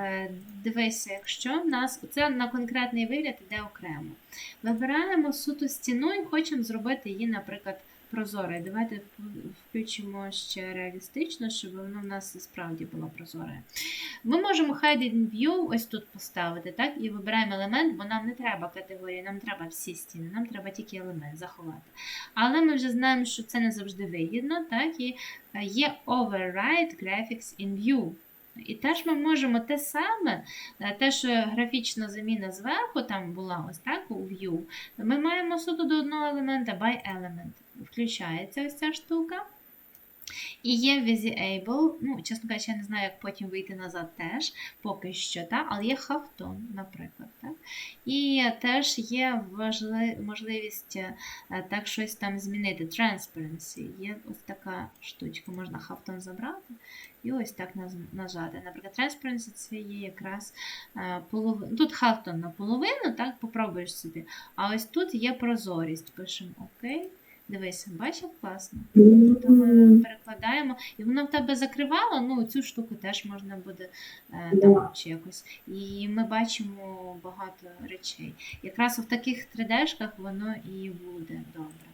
Е, Дивися, якщо в нас це на конкретний вигляд іде окремо. Вибираємо суто стіну і хочемо зробити її, наприклад, прозорою. Давайте включимо ще реалістично, щоб воно в нас справді було прозоре. Ми можемо Hidden View ось тут поставити, так? І вибираємо елемент, бо нам не треба категорії, нам треба всі стіни, нам треба тільки елемент заховати. Але ми вже знаємо, що це не завжди вигідно, так? І е, є Override Graphics in View. І теж ми можемо те саме, е, те, що графічна заміна зверху там була ось так у View, ми маємо суто до одного елемента by element. Включається ось ця штука. І є Visible, ну, чесно кажучи, я не знаю, як потім вийти назад теж, поки що, так? але є Halftone, наприклад. Так? І теж є можливість е, так щось там змінити. Transparency. Є ось така штучка, можна Halftone забрати і ось так нажати. Наприклад, Transparency це є якраз половина. Тут Halftone наполовину, так, попробуєш собі. А ось тут є прозорість. Пишемо ОК. Дивися, бачиш, як класно. То ми перекладаємо, і воно в тебе закривало, ну цю штуку теж можна буде е, там чи якось. І ми бачимо багато речей. Якраз в таких 3D-шках воно і буде добре.